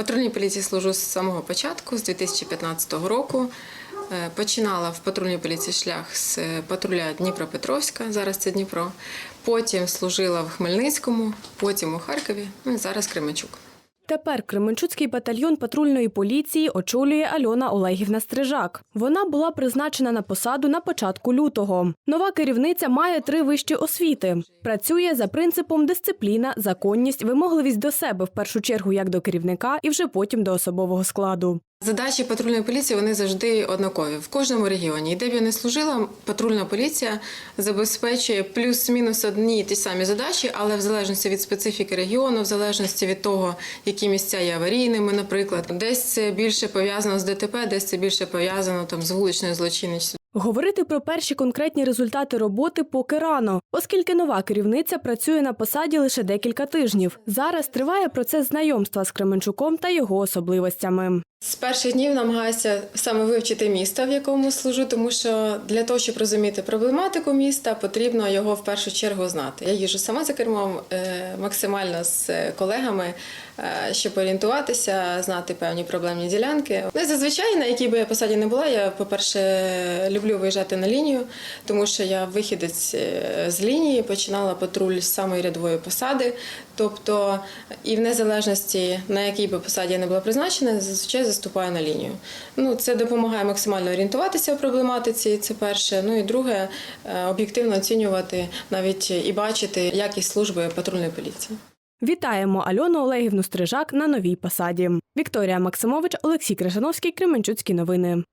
патрульній поліції служу з самого початку, з 2015 року. Е, Починала в патрульній поліції шлях з патруля Дніпропетровська, зараз це Дніпро. Потім служила в Хмельницькому, потім у Харкові, ну і зараз Кременчук. Тепер Кременчуцький батальйон патрульної поліції очолює Альона Олегівна Стрижак. Вона була призначена на посаду на початку лютого. Нова керівниця має три вищі освіти. Працює за принципом дисципліна, законність, вимогливість до себе в першу чергу як до керівника і вже потім до особового складу. Задачі патрульної поліції вони завжди однакові в кожному регіоні. Де б я не служила, патрульна поліція забезпечує плюс-мінус одні ті самі задачі, але в залежності від специфіки регіону, в залежності від того, які місця є аварійними, наприклад, десь це більше пов'язано з ДТП, десь це більше пов'язано там з вуличною злочинністю. Говорити про перші конкретні результати роботи поки рано, оскільки нова керівниця працює на посаді лише декілька тижнів. Зараз триває процес знайомства з Кременчуком та його особливостями. З перших днів намагаюся саме вивчити місто, в якому служу, тому що для того, щоб розуміти проблематику міста, потрібно його в першу чергу знати. Я їжджу сама за кермом е, максимально з колегами, е, щоб орієнтуватися, знати певні проблемні ділянки. Ну зазвичай, на якій би я посаді не була, я, по-перше, люблю виїжджати на лінію, тому що я вихідець е, з лінії, починала патруль з самої рядової посади. Тобто, і в незалежності на якій би посаді я не була призначена, зазвичай заступаю на лінію. Ну, це допомагає максимально орієнтуватися в проблематиці. Це перше. Ну і друге, е, об'єктивно оцінювати навіть і бачити якість служби патрульної поліції. Вітаємо Альону Олегівну Стрижак на новій посаді. Вікторія Максимович, Олексій Крижановський, Кременчуцькі новини.